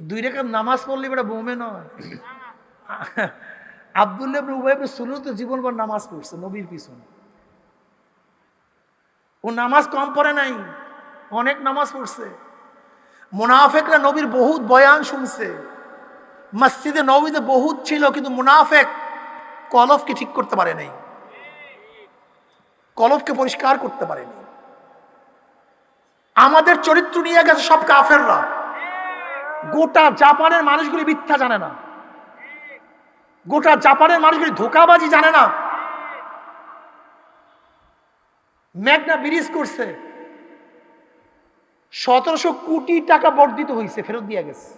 দুই রেখা নামাজ পড়লে এটা বোমে নয়। আবদুল্লাহ নামাজ পড়ছে নবীর পিছনে। ও নামাজ কম পড়ে নাই, অনেক নামাজ পড়ছে। মুনাফেকরা নবীর বহুত বয়ান শুনছে। মসজিদে নবীতে বহুত ছিল, কিন্তু মুনাফেক কলফকে ঠিক করতে পারে নাই। কলফকে পরিষ্কার করতে পারেনি আমাদের চরিত্র নিয়ে গেছে সব কাফেররা। গোটা জাপানের মানুষগুলি মিথ্যা জানে না। গোটা জাপানের মানুষগুলি ধোকাবাজি জানে না। ম্যাগনা ব্রিজ করছে। সতেরোশো কোটি টাকা বর্ধিত হয়েছে ফেরত দিয়ে গেছে।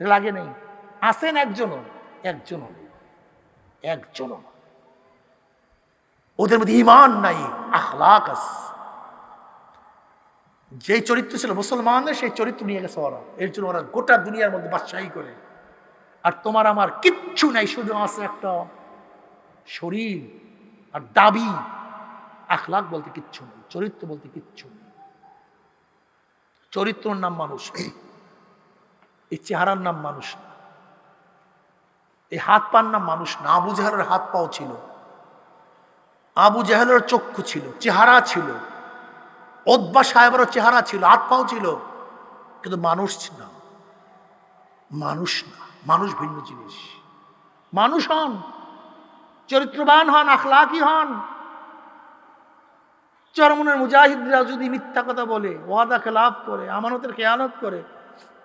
লাগে নেই। আসেন একজনও একজনও একজনও ওদের মধ্যে ইমান নাই, আখলাক আছে। যেই চরিত্র ছিল মুসলমানদের, সেই চরিত্র নিয়ে গেছে ওরা। এর জন্য ওরা গোটা দুনিয়ার মধ্যে বাদশাহী করে। আর তোমার আমার কিচ্ছু নাই, শুধু আছে একটা শরীর আর দাবি। আখলাখ বলতে কিচ্ছু নেই, চরিত্র বলতে কিচ্ছু নেই। চরিত্রর নাম মানুষ। এই চেহারার নাম মানুষ না। এই হাত পার নাম মানুষ না। আবু জাহালের হাত পাও ছিল। আবু জাহেলের চক্ষু ছিল, চেহারা ছিল। ওদ্বা সাহেবেরও চেহারা ছিল, হাত পাও ছিল, কিন্তু মানুষ না। মানুষ না, মানুষ ভিন্ন জিনিস। মানুষ হন, চরিত্রবান হন, আখলাকি হন। চরমনের মুজাহিদরা যদি মিথ্যা কথা বলে, ওয়াদা খেলাফ করে, আমানতের খেয়ানত করে,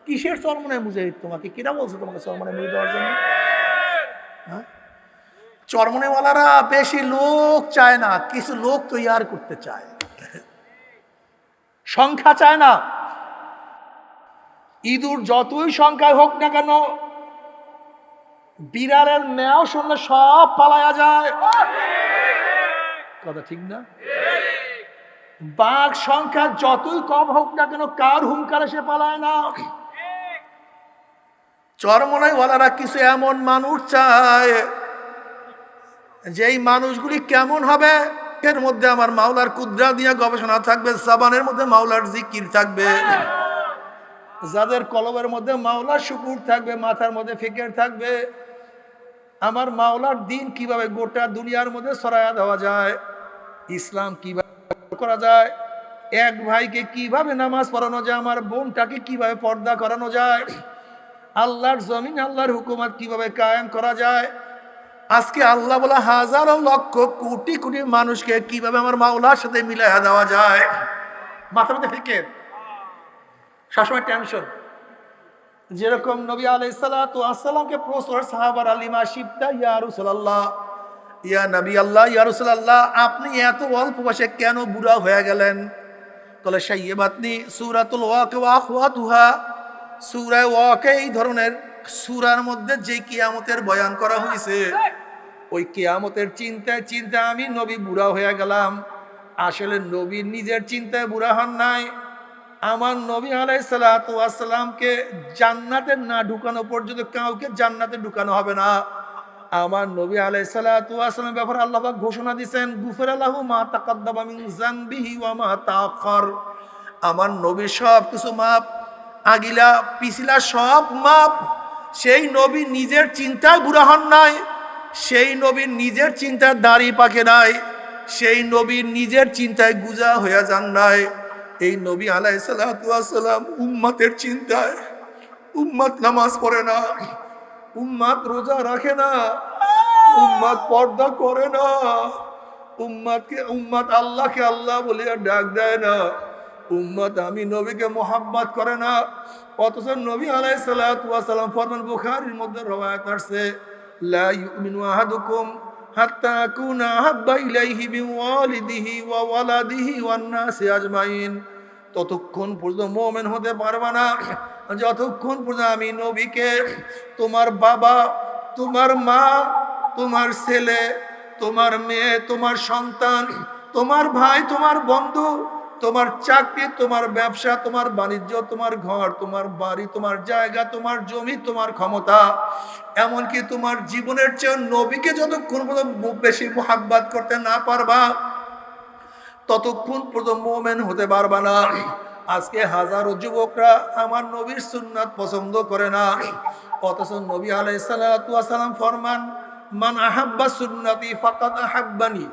কিসের চরমনের মুজাহিদ তোমাকে? কিরা বলছে তোমাকে চরমনের মুজাহিদ দেওয়ার জন্য? হ্যাঁ? চরমনেওয়ালারা বেশি লোক চায় না, কিছু লোক তৈয়ার করতে চায়। সংখ্যা চায় না। ইঁদুর যতই সংখ্যায় হোক না কেন, বিড়ালের মেয়াও শুনলে সব পালায়া যায়। কথা ঠিক না? বাঘ সংখ্যা যতই কম হোক না কেন, কার হুঙ্কারে সে পালায় না? চরমনাইওয়ালারা কিছু এমন মানুষ চায়, যেই মানুষগুলি কেমন হবে? এর মধ্যে আমার মাওলার কুদ্রা দিয়ে গবেষণা থাকবে, সাবানের মধ্যে মাওলার জিকির থাকবে। যাদের কলবের মধ্যে মাওলার শুকুর থাকবে, মাথার মধ্যে ফিকের থাকবে, আমার মাওলার দিন কীভাবে গোটা দুনিয়ার মধ্যে সরায়া দেওয়া যায়, ইসলাম কীভাবে করা যায়, এক ভাইকে কীভাবে নামাজ পড়ানো যায়, আমার বোনটাকে কীভাবে পর্দা করানো যায়, আল্লাহর জমিন, আল্লাহর হুকুমত কীভাবে কায়েম করা যায় আজকে আল্লাহ বলা, হাজারো লক্ষ কোটি কোটি মানুষকে কীভাবে আমার মাওলার সাথে মিলাইয়া দেওয়া যায়? মাথার মধ্যে ফিকের সবসময় টেনশন যেরকম নবী আলাই সালাতামকে প্রশ্ন সাহাবার আলিমা শিবদা ইয়া রুসুল্লাহ ইয়া নবী আল্লাহ, ইয়া রুসুল্লাহ আপনি এত অল্প বয়সে কেন বুড়া হয়ে গেলেন? তাহলে সাইয়ে বাতনি, সুরাতুল ওয়াক ওয়াক ওয়াতুহা সুরায় ওয়াকে এই ধরনের সুরার মধ্যে যে কিয়ামতের বয়ান করা হয়েছে ওই কেয়ামতের চিন্তায় চিন্তায় আমি নবী বুড়া হয়ে গেলাম। আসলে নবীর নিজের চিন্তায় বুড়া হন নাই। আমার নবী আলাই সালাতামকে জান্নাতে না ঢুকানো পর্যন্ত কাউকে জান্নাতে ঢুকানো হবে না। আমার নবী আলাই সালাতামের ব্যাপারে আল্লাহ ঘোষণা দিচ্ছেন গুফের আল্লাহ মা তাকাদ্দাবা জানবিহি ওয়া মা তাআখার। আমার নবীর সব কিছু মাপ, আগিলা, পিছিলা সব মাপ, সেই নবী নিজের চিন্তায় বুড়া হন নাই। সেই নবীর নিজের চিন্তায় দাড়ি পাকে নাই, সেই নবীর নিজের চিন্তায় গুজা হইয়া যান নাই। এই নবী আলাই সালাম উম্মাতের চিন্তায়, উম্মাত নামাজ পড়ে না, উম্মাত রোজা রাখে না, উম্মাত পর্দা করে না, উম্মাতকে, উম্মাত আল্লাহকে আল্লাহ বলে ডাক দেয় না, উম্মত আমি নবীকে মোহাম্মত করে না। অথচ নবী আলাই সালাম ফরমান বুখারির মধ্যে রবায়াত আসছে। ততক্ষণ পর্যন্ত মোমেন হতে পারবে না। যতক্ষণ পর্যন্ত আমি নবীকে, তোমার বাবা, তোমার মা, তোমার ছেলে, তোমার মেয়ে, তোমার সন্তান, তোমার ভাই, তোমার বন্ধু তোমার চাকরি, তোমার ব্যবসা, তোমার বাণিজ্য, তোমার ঘর, তোমার বাড়ি, তোমার জায়গা, তোমার জমি, তোমার ক্ষমতা, এমনকি তোমার জীবনের চেয়ে নবীকে যতক্ষণ পর্যন্ত বেশি মোহাব্বাত করতে না পারবা, ততক্ষণ পর্যন্ত মোমেন হতে পারবা না। আজকে হাজারো যুবকরা আমার নবীর সুন্নাত পছন্দ করে না। অথচ নবী আলাইসালাম ফরমান, মান আহাব্বা সুন্নতি ফাকাদ আহাব্বানি।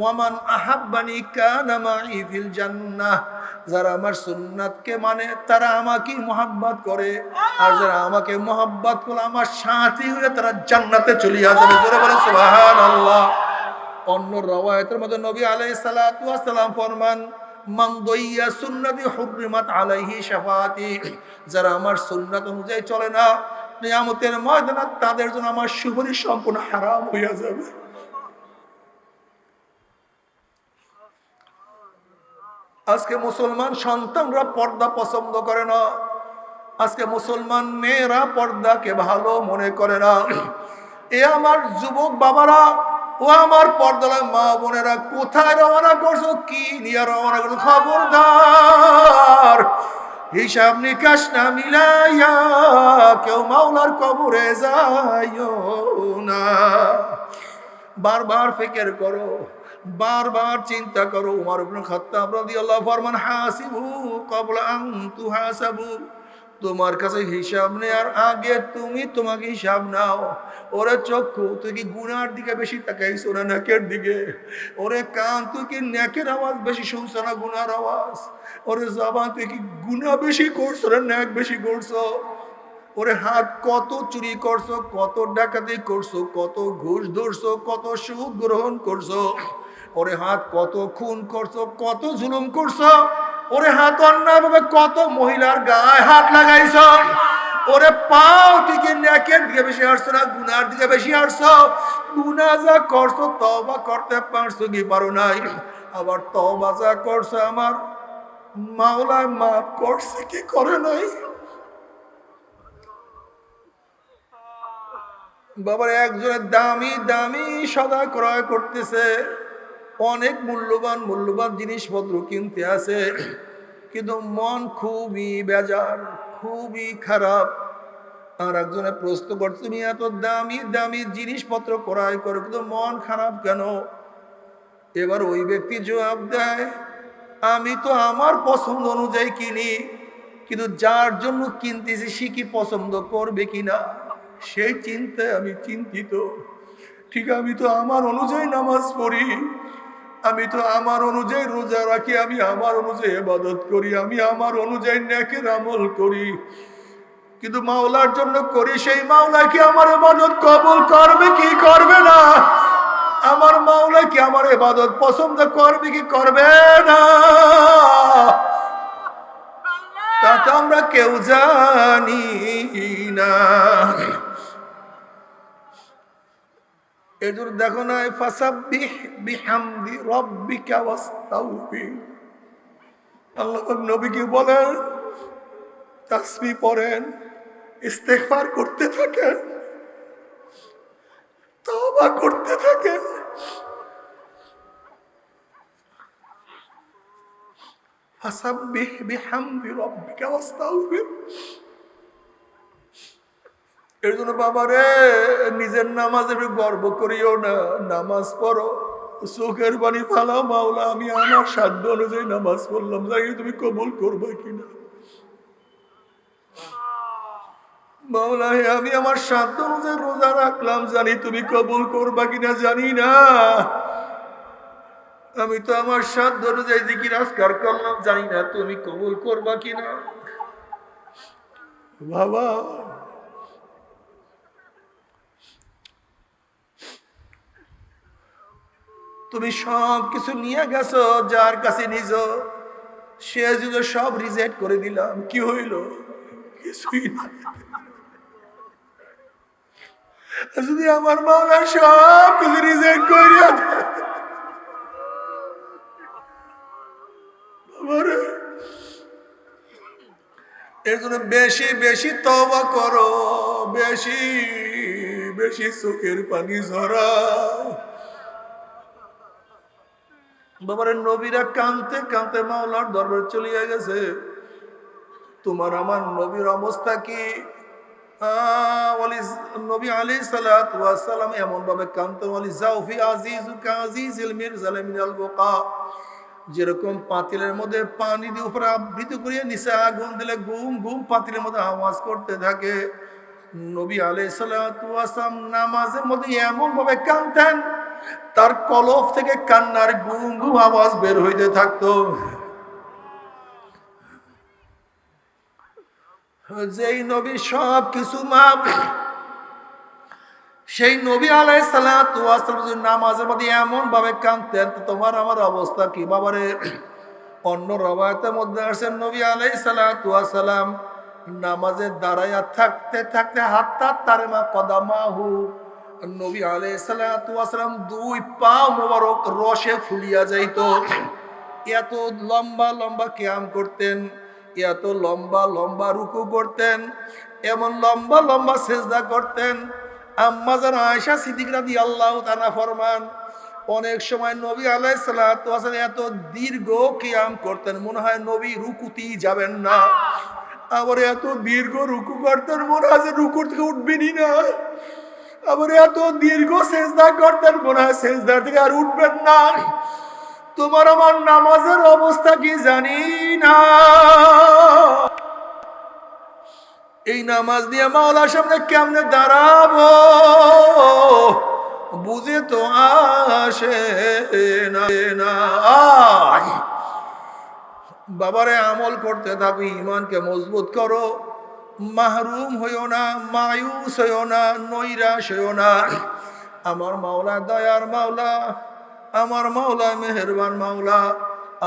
ওয়ামান আহাব্বানি কানা মাই ফিল জান্নাহ। যারা আমার সুন্নাতকে মানে তারা আমাকে মোহাব্বত করে। আর যারা আমাকে মোহাব্বত করে, আমার সাথী হয়ে তারা জান্নাতে চলে যাবে জোরে বলে সুবহানাল্লাহ। অন্য রওয়ায়াতের মধ্যে নবী আলাইহিস সালাতু ওয়াস সালাম ফরমান, মান দইয়া সুন্নতি হুররিমাত আলাইহি শাফাআতি। যারা আমার সুন্নাত অনুযায়ী চলে না, কিয়ামতের ময়দানে তাদের জন্য আমার সুপারিশ সম্পূর্ণ হারাম হইয়া যাবে। আজকে মুসলমান সন্তানরা পর্দা পছন্দ করে না। আজকে মুসলমান মেয়েরা পর্দাকে ভালো মনে করে না। এ আমার যুবক বাবারা, ও আমার পর্দার মা বোনেরা কোথায় রওনা করছ, কি নিয়ে রওনা করছ? খবরদার। হিসাব নিকাশ না মিলাইয়া কেউ মাওলার কবরে যাইও না। বারবার ফিকের করো। বারবার চিন্তা করো, উমর ইবনে খাত্তাব রাদিয়াল্লাহু ফরমান হাসিবু ক্বাবলা আন তুহাসাবু, তোমার কাছে হিসাব নেওয়ার আগে তুমি তোমাকে হিসাব নাও। ওরে চক্ষু, তুই কি গুনার দিকে বেশি তাকাইছো না নাকের দিকে? ওরে কান, তুই কি নাকের আওয়াজ বেশি শুনছো না গুনার আওয়াজ? ওরে জবান, তুই কি গুনা বেশি করছ না নাক বেশি করছ? ওরে হাত কত চুরি করছ, কত ডাকাতি করছ, কত ঘুষ ধরছো, কত সুদ গ্রহণ করছ? ওরে হাত কত খুন করছ, কত জুলুম করছ, ওরে হাত অন্যায়ভাবে কত মহিলার গায়ে হাত লাগাইছ, ওরে পাও তুই কি নেকের দিকে বেশি হারছো না, গুনার দিকে বেশি হারছো গুনা যা করছ তবা করতে পারছ কি পারো নাই, আবার তবা যা করছ আমার মাওলায় মাফ করছে কি করে নাই? বাবার একজনের দামি দামি সদা ক্রয় করতেছে। অনেক মূল্যবান মূল্যবান জিনিসপত্র কিনতে আছে। কিন্তু মন খুবই বেজার, খুবই খারাপ। আর একজনে প্রশ্ন করছে, তুমি এত দামি দামি জিনিসপত্র ক্রয় করো, কিন্তু মন খারাপ কেন? এবার ওই ব্যক্তি জবাব দেয়, আমি তো আমার পছন্দ অনুযায়ী কিনি, কিন্তু যার জন্য কিনতেছি, সে কি পছন্দ করবে কিনা? সেই চিন্তায় আমি চিন্তিত। ঠিক আমি তো আমার অনুযায়ী নামাজ পড়ি আমি তো আমার অনুযায়ী রোজা রাখি, আমি আমার অনুযায়ী ইবাদত করি, আমি আমার অনুযায়ী ন্যাকের আমল করি। কিন্তু মাওলার জন্য করি, সেই মাওলা কি আমার ইবাদত কবুল করবে কি করবে না? আমার মাওলা কি আমার ইবাদত পছন্দ করবে কি করবে না? তা তো আমরা কেউ জানি না। এজন্য দেখো না ফাসাব্বিহ বলেন তাসবিহ পড়েন, ইস্তেগফার করতে থাকেন, তওবা করতে থাকেন। ফাসাব্বিহ বিহামদি রাব্বিকা ওয়াস্তাগফির এর জন্য বাবা রে, নিজের নামাজের গর্ব করিও না, নামাজ পড়ো। চোখের বাণী ফালাও মাওলা, আমি আমার সাধ্য অনুযায়ী নামাজ পড়লাম, জানি তুমি কবুল করবে কিনা। মাওলা আমি আমার সাধ্য অনুযায়ী রোজা রাখলাম, জানি তুমি কবুল করবা কিনা, জানি না। আমি তো আমার সাধ্য অনুযায়ী জিকির আজকার করলাম, জানি না তুমি কবুল করবা কিনা। বাবা তুমি সব কিছু নিয়ে গেছো, যার কাছে নিজ সে যদি সব রিজেক্ট করে দিলাম কি হইল? কিছুই না। যদি আমার মাওলা সব কিছু রিজেক্ট এর জন্য বেশি বেশি তবা করো। বেশি বেশি চোখের পানি ঝরাও। বাবারে, নবীরা কানতে কানতে মাওলার দরবার চলিয়া গেছে। তোমার আমার নবীর অবস্থা কি? নবী আলী সালাম এমন ভাবে কানতে ওয়ালি জাউফি আজিজু কাজিজ ইলমির জালেমিন আল বোকা। যেরকম পাতিলের মধ্যে পানি দিয়ে উপরে আবৃত করিয়ে নিচে আগুন দিলে ঘুম ঘুম পাতিলের মধ্যে আওয়াজ করতে থাকে। নবী আলাই সালাম নামাজের মধ্যে এমন ভাবে কানতেন তার কলফ থেকে কান্নার ঘুম ঘুম আওয়াজ বের হইতে থাকতো। যেই নবী সব কিছু মাপ, সেই নবী আলাই সালাম নামাজের মধ্যে এমন ভাবে কানতেন তো তোমার আমার অবস্থা কি বাবারে? অন্য রবায়তের মধ্যে আসেন নবী আলাই সালাম নামাজের দাঁড়াইয়া থাকতে থাকতে হাতটা তারে মা কদামাহু নবী আলাই সালাম দুই পা মোবারক রসে ফুলিয়া যাইত। এত লম্বা লম্বা ক্যাম করতেন, এত লম্বা লম্বা রুকু করতেন, এমন লম্বা লম্বা সেজদা করতেন। আম্মা যেন আয়সা সিদ্দিক রাদি আল্লাহ তানা ফরমান, অনেক সময় নবী আলাই সালাম এত দীর্ঘ কিয়াম করতেন, মনে হয় নবী রুকুতেই যাবেন না। আবার এত দীর্ঘ রুকু করতেন, মনে হয় যে রুকু থেকে উঠবেনই না। আবার এত দীর্ঘ সেজদা করতেন মনে হয় সেজদার থেকে আর উঠবেন না। তোমার আমার নামাজের অবস্থা কি জানি না। এই নামাজ দিয়ে মাওলার সামনে কেমনে দাঁড়াবো? বুঝে তো আসে না বাবারে আমল করতে থাকো ইমানকে মজবুত করো। মাহরুম হইও না, মায়ুস হইও না, নৈরাশ হইও না। আমার মাওলা দয়ার মাওলা, আমার মাওলা মেহেরবান মাওলা,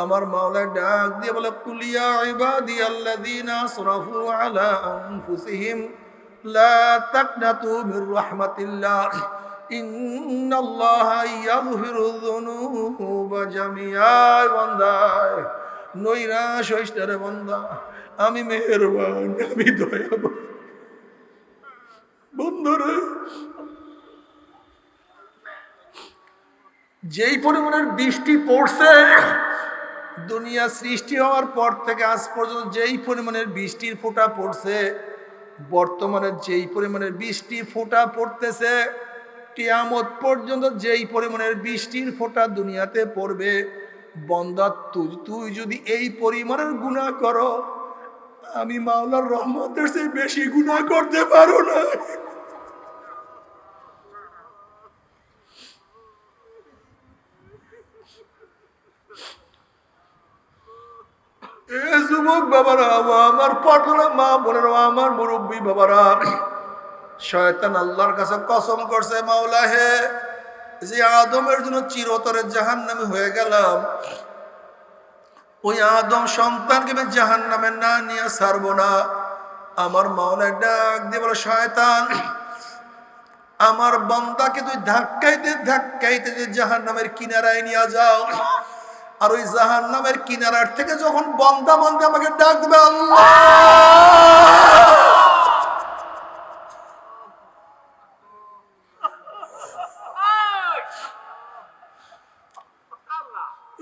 আমার মাওলা ডাক দিয়ে বলে কুলিয়া ইবাদি আল্লাযীনা আসরাফু আলা আনফুসিহিম, লা তাকনাতু মির রাহমাতিল্লাহ, ইন্নাল্লাহা ইয়াগফিরু যুনুবা জামিআ বান্দা নৈরাশ হইস রে বান্দা। আমি মেহেরবান, আমি দয়াবান বন্ধুরে, যেই পরিমাণের বৃষ্টি পড়ছে, দুনিয়া সৃষ্টি হওয়ার পর থেকে আজ পর্যন্ত যেই পরিমাণের বৃষ্টির ফোঁটা পড়ছে, বর্তমানে যেই পরিমাণের বৃষ্টির ফোঁটা পড়তেছে টিয়ামত পর্যন্ত যেই পরিমাণের বৃষ্টির ফোঁটা দুনিয়াতে পড়বে, বন্দা, তুই তুই যদি এই পরিমাণের গুণা করো আমি মাওলার রহমতের চেয়ে বেশি গুণা করতে পারো না। যুবক বাবারা আমার আমার মুরব্বী বাবারা আল্লাহর কসম করছে মাওলা হে যে আদমের জন্য হয়ে গেলাম ওই আদম সন্তানকে আমি জাহান নামে না নিয়ে ছাড়বো না। আমার মাওলায় ডাক দিয়ে বলে, শয়তান, আমার বন্দাকে তুই ধাক্কাইতে ধাক্কাইতে যে জাহান নামের কিনারায় নিয়ে যাও। আর ওই জাহান নামের কিনারার থেকে যখন বন্দা বন্দা আমাকে ডাক দেবে আল্লাহ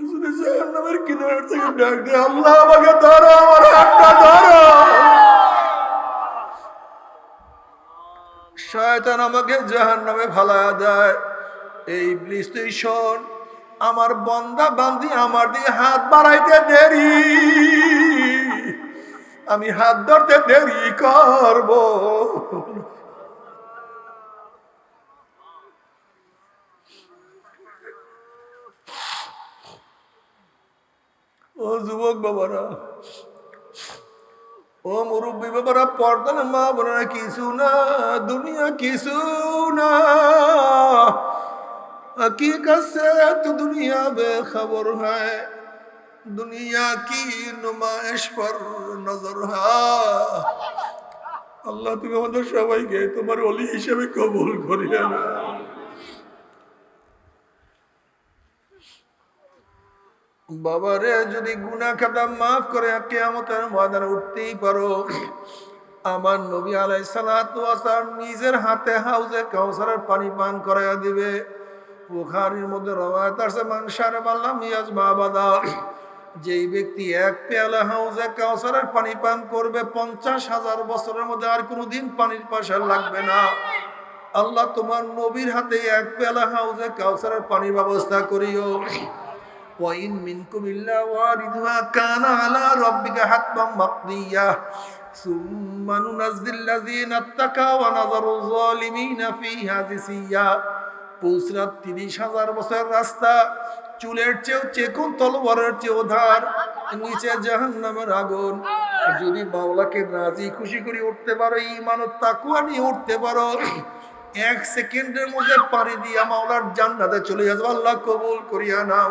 যদি জাহান্নামের থেকে ডাক দেয়, আল্লাহ আমাকে ধরো আমার হাতটা ধরো। শয়তান আমাকে জাহান নামে ফালায়া দেয়। এই ব্লিজ তুই শোন আমার বন্দা বান্দি আমার দিকে হাত বাড়াইতে দেরি। আমি হাত ধরতে দেরি করব। ও যুবক বাবারা ও মুরব্বী বাবারা পর্দার মা বোনেরা কিছু না দুনিয়া কিছু না हकीकत से तो दुनिया बेखबर है दुनिया की नुमाइश पर नजर है আল্লাহ তুমি আমাদের সবাইকে তোমার অলি হিসেবে কবুল করিয়া না বাবারে, যদি গুনা খাতা মাফ করে, কেয়ামতের ময়দানে উঠতেই পারো। আমার নবী আলাই সালাম নিজের হাতে হাউজে কাউসারের পানি পান করাইয়া দিবে। বুখারির মধ্যে রবায়ত আছে মানসারে বললাম ইয়াজ বাবাদা যেই ব্যক্তি এক পেয়ালা হাউজে কাউসারের পানি পান করবে, পঞ্চাশ হাজার বছরের মধ্যে আর কোনোদিন পানির পাশা লাগবে না। আল্লাহ তোমার নবীর হাতে এক পেয়ালা হাউজে কাউসারের পানির ব্যবস্থা করিও। وإن منكم إلا واردها كان على ربك حتما مقضيا ثم ننزل الذين اتقوا ونذر الظالمين فيها جثيا পুসরাত তিরিশ হাজার বছর রাস্তা চুলের চেয়েও চেকুন তলোয়ারের চেয়েও ধার নিচে জাহান নামের আগুন যদি বাউলাকে রাজি খুশি করে উঠতে পারো ইমান ও তাকুয়া নিয়ে উঠতে পারো এক সেকেন্ডের মধ্যে পাড়ি দিয়া মাওলার জান্নাতে চলে আসবো আল্লাহ কবুল করিয়া নাও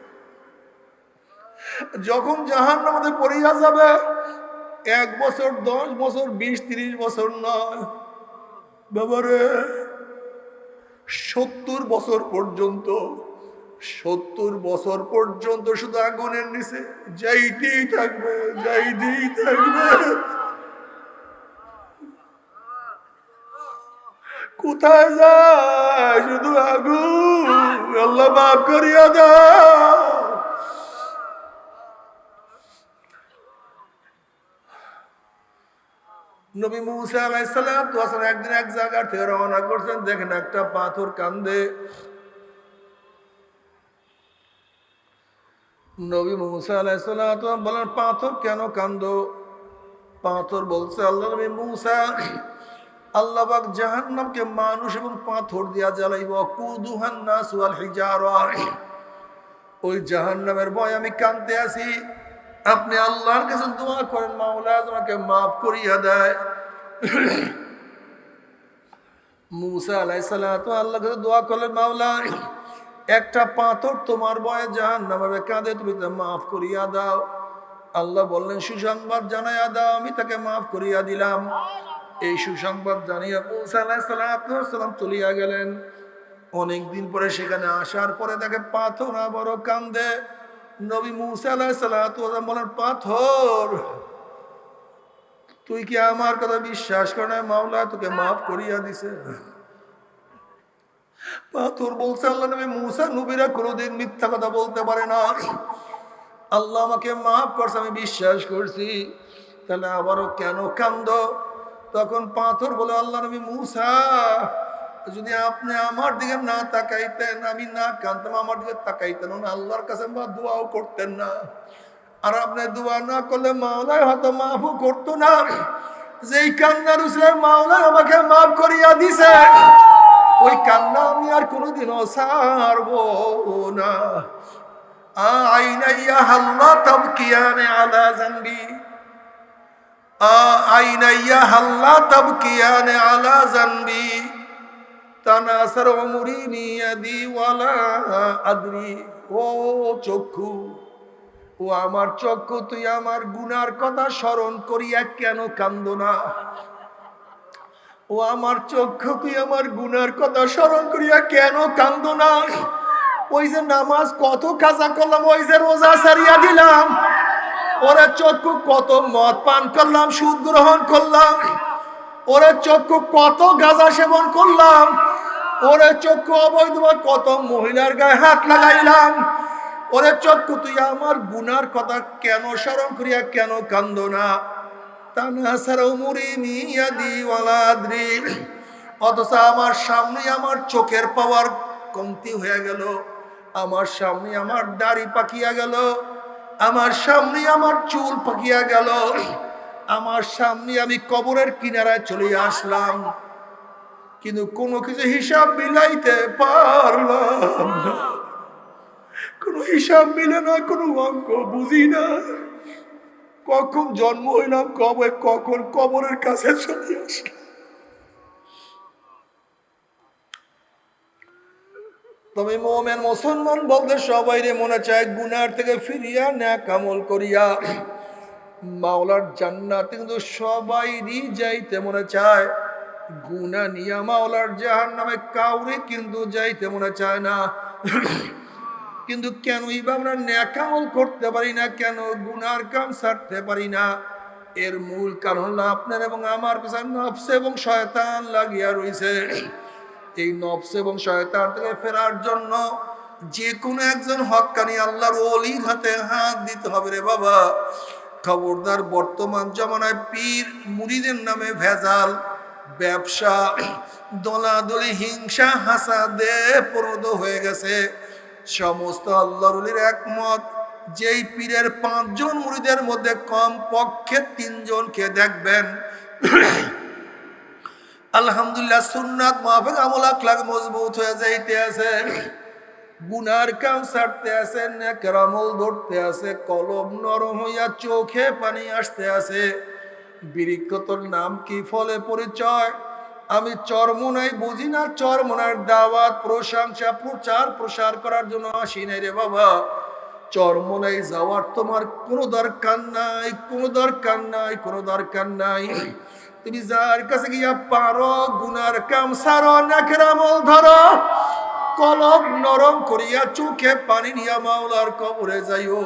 যখন জাহান্নামে পড়িয়া যাবে, এক বছর, দশ বছর, বিশ, তিরিশ বছর নয়। বাবারে সত্তর বছর পর্যন্ত, সত্তর বছর পর্যন্ত শুধু আগুনের নিচে যাইতেই থাকবে যাইতেই থাকবে। কোথায় যায় শুধু আগুন? আল্লাহ মাফ করিয়া দাও। নবী মুসা আলাইসালাম তো আসলে একদিন এক জায়গা থেকে রওনা করছেন, দেখেন একটা পাথর কান্দে। নবী মুসা আলাইসালাম বলেন, পাথর কেন কান্দ? পাথর বলছে, আল্লাহ নবী মুসা, আল্লাহ পাক জাহান্নামকে মানুষ এবং পাথর দিয়া জ্বালাইব, কুদুহান নাস ওয়াল হিজারা। ওই জাহান্নামের ভয় আমি কানতে আছি। আপনি আল্লাহর কাছে দোয়া করেন, মাওলা তোমাকে মাফ করিয়া দেয়। মুসা আলাইসালাম আল্লাহ কাছে দোয়া করলেন, মাওলা, একটা পাথর তোমার বয়ে জাহান নামাবে কাঁদে তুমি তা মাফ করিয়া দাও। আল্লাহ বললেন, সুসংবাদ জানাইয়া দাও, আমি তাকে মাফ করিয়া দিলাম। এই সুসংবাদ জানিয়া মুসা আলাইসালাম চলিয়া গেলেন। অনেকদিন পরে সেখানে আসার পরে তাকে পাথর আবারও কান্দে নবী মুসা বলেন, পাথর, তুই কি আমার কথা বিশ্বাস করে না মাওলা তোকে মাফ করিয়া দিছে। পাথর বলছে, আল্লাহ নবী মুসা নবীরা কোনোদিন মিথ্যা কথা বলতে পারে না। আল্লাহ আমাকে মাফ করছে, আমি বিশ্বাস করছি। তাহলে আবারও কেন কান্দ? তখন পাথর বলে, আল্লাহ নবী মুসা যদি আপনি আমার দিকে না তাকাইতেন, আমি না কানতাম আমার দিকে তাকাইতেন না, আল্লাহর কাছে বা দোয়াও করতেন না। আর আপনি দোয়া না করলে মাওলায় হয়তো মাফও করতো না। যেই কান্নার উসলে মাওলায় আমাকে মাফ করিয়া দিছে, ওই কান্না আমি আর কোনোদিনও ছাড়বো না। আইনাইয়া হাল্লা তাবকিয়ানে আলা জানবি। আইনাইয়া হাল্লা তাবকিয়ানে আলা জানবি। তানাসার অমরি নিয়াদি আদরি। ও চক্ষু, ও আমার চক্ষু, তুই আমার গুনার কথা স্মরণ করিয়া কেন কান্দ না? ও আমার চক্ষু, তুই আমার গুনার কথা স্মরণ করিয়া কেন কান্দ না? ওই যে নামাজ কত কাজা করলাম, ওই যে রোজা সারিয়া দিলাম। ওরে চক্ষু কত মদ পান করলাম, সুদ গ্রহণ করলাম। ওরে চক্ষু কত গাঁজা সেবন করলাম। ওরে চক্ষু অবৈধ কত মহিলার গায়ে হাত লাগাইলাম? ওরে চক্ষু তুই আমার গুনার কথা কেন স্মরণ করিয়া কেন কান্দ না? অথচ আমার সামনে আমার চোখের পাওয়ার কমতি হয়ে গেল। আমার সামনে আমার দাড়ি পাকিয়া গেল। আমার সামনে আমার চুল পাকিয়া গেল। আমার সামনে আমি কবরের কিনারায় চলে আসলাম। কিন্তু কোনো কিছু হিসাব মিলাইতে পারলাম না। কোনো হিসাব মিলে না, কোনো অঙ্ক বুঝি না। কখন জন্ম হইলাম, কবে, কখন কবরের কাছে চলে আসলাম। তবে মোমেন মুসলমান বলতে সবাই রে মনে চায়, গুনার থেকে ফিরিয়া ন্যাক কামল করিয়া। মাওলার জান্নাত কিন্তু সবাইরই যাইতে মনে চায়। গুনা নিয়া মাওলার জাহান নামে কাউরে কিন্তু যাইতে মনে চায় না। কিন্তু কেনই বা আমরা ন্যাকামল করতে পারি না, কেন গুনার কাম ছাড়তে পারি না? এর মূল কারণ হলো আপনার এবং আমার পিছনে নফস এবং শয়তান লাগিয়া রয়েছে এই নফস এবং শয়তান থেকে ফেরার জন্য যে কোনো একজন হক্কানি আল্লাহর অলির হাতে হাত দিতে হবে রে বাবা। খবরদার বর্তমান জমানায় পীর মুড়িদের নামে ভেজাল। ব্যবসা, দলাদলি, হিংসা, হাসাদে পরিণত হয়ে গেছে। সমস্ত আল্লাহরুলির একমত, যেই পীরের পাঁচজন মুড়িদের মধ্যে কম পক্ষে তিনজনকে দেখবেন। আলহামদুলিল্লাহ, সুন্নাত মাহফিক আমল, আখলাক মজবুত হয়ে যাইতে আছে। গুনার কাম ছাড়তে আছে নেকের আমল ধরতে আছে, কলম নরম হইয়া চোখে পানি আসতে আছে। বিরিক্ষতর নাম কি ফলে পরিচয়? আমি চরমনাই বুঝি না, চরমনার দাওয়াত, প্রশংসা, প্রচার প্রসার করার জন্য আসি নাই রে বাবা। চরমনাই যাওয়ার তোমার কোনো দরকার নাই, কোনো দরকার নাই, কোনো দরকার নাই। তুমি যার কাছে গিয়া পারো, গুনার কাম সারো, নাকের আমল ধরো। কলম নরম করিয়া চোখে পানি নিয়া মাওলার কবরে যাইও।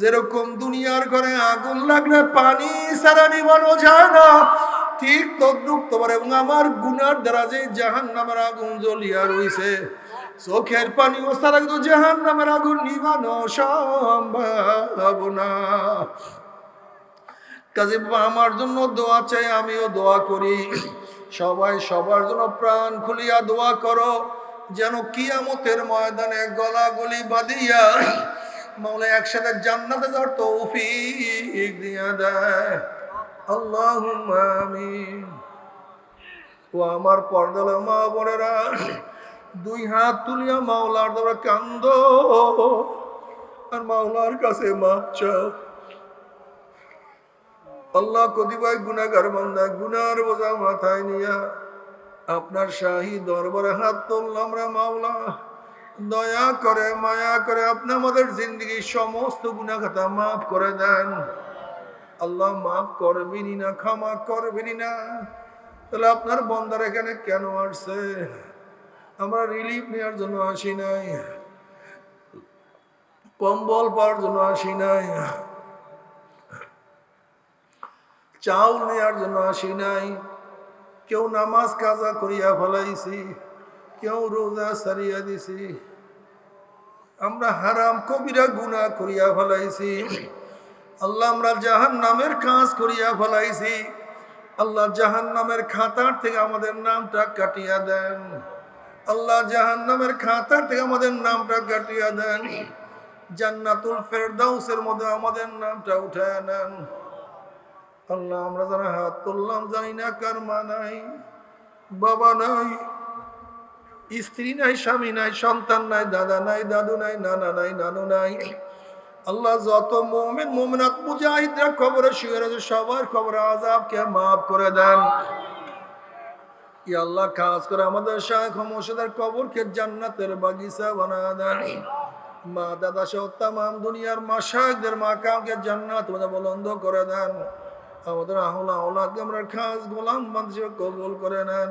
যেরকম দুনিয়ার ঘরে আগুন লাগলে পানি সারা নিবানো যায় না। ঠিক তদ্রুপ তোমার এবং আমার গুনার দ্বারা যে জাহান নামের আগুন জ্বলিয়া রইছে। চোখের পানি ও সারা কিন্তু জাহান নামের আগুন নিবানো সম্ভব না কাজে আমার জন্য দোয়া চাই, আমিও দোয়া করি। সবাই সবার জন্য প্রাণ খুলিয়া দোয়া করো, যেন কিয়ামতের ময়দানে গলা গলি বাঁধিয়া মাওলা একসাথে জান্নাতে যাওয়ার তৌফিক দিয়া দেয়। আল্লাহ আমিন। ও আমার পর্দাল মা বোনেরা, দুই হাত তুলিয়া মাওলার দ্বারা কান্দ, আর মাওলার কাছে মাপ চাও। আল্লাহ কতিপয় গুনাগার বান্দা গুনার বোঝা মাথায় নিয়া আপনার শাহী দরবারে হাত তুললাম রে মাওলা। দয়া করে, মায়া করে আপনি আমাদের জিন্দগির সমস্ত গুনাখাতা মাফ করে দেন। আল্লাহ মাফ করবেনি না, ক্ষমা করবেনি না। তাহলে আপনার বন্দার এখানে কেন আসছে? আমরা রিলিফ নেওয়ার জন্য আসি নাই। কম্বল পাওয়ার জন্য আসি নাই। চাউল নেওয়ার জন্য আসি নাই। কেউ নামাজ কাজা করিয়া ফেলাইছি, কেউ রোজা সারিয়া দিছি। আমরা হারাম কবিরা গুণা করিয়া ফেলাইছি। আল্লাহ আমরা জাহান নামের কাজ করিয়া ফেলাইছি। আল্লাহ জাহান নামের খাতার থেকে আমাদের নামটা কাটিয়া দেন। আল্লাহ জাহান নামের খাতার থেকে আমাদের নামটা কাটিয়া দেন। জান্নাতুল ফেরদাউসের মধ্যে আমাদের নামটা উঠায় নেন। আল্লাহ আমরা যারা হাত তুললাম জানি না কার মা নাই, বাবা নাই স্ত্রী নাই, স্বামী নাই, সন্তান নাই, দাদা নাই, দাদু নাই, নানা নাই, নানু নাই। আল্লাহ যত মোমেন, মোমেনাত মুজাহিদরা খবরে শুয়ে রয়েছে, সবার খবরে আজাবকে মাফ করে দেন। ই আল্লাহ খাস করে আমাদের শাহ মোর্শেদের কবরকে জান্নাতের বাগিচা বানা দেন। মা, দাদা সহ তাম দুনিয়ার মা শাহদের মা কাউকে জান্নাত বলন্দ করে দেন। আমাদের আহলা আওলাদকে আমরা খাস গোলাম মানুষ কবুল করে নেন।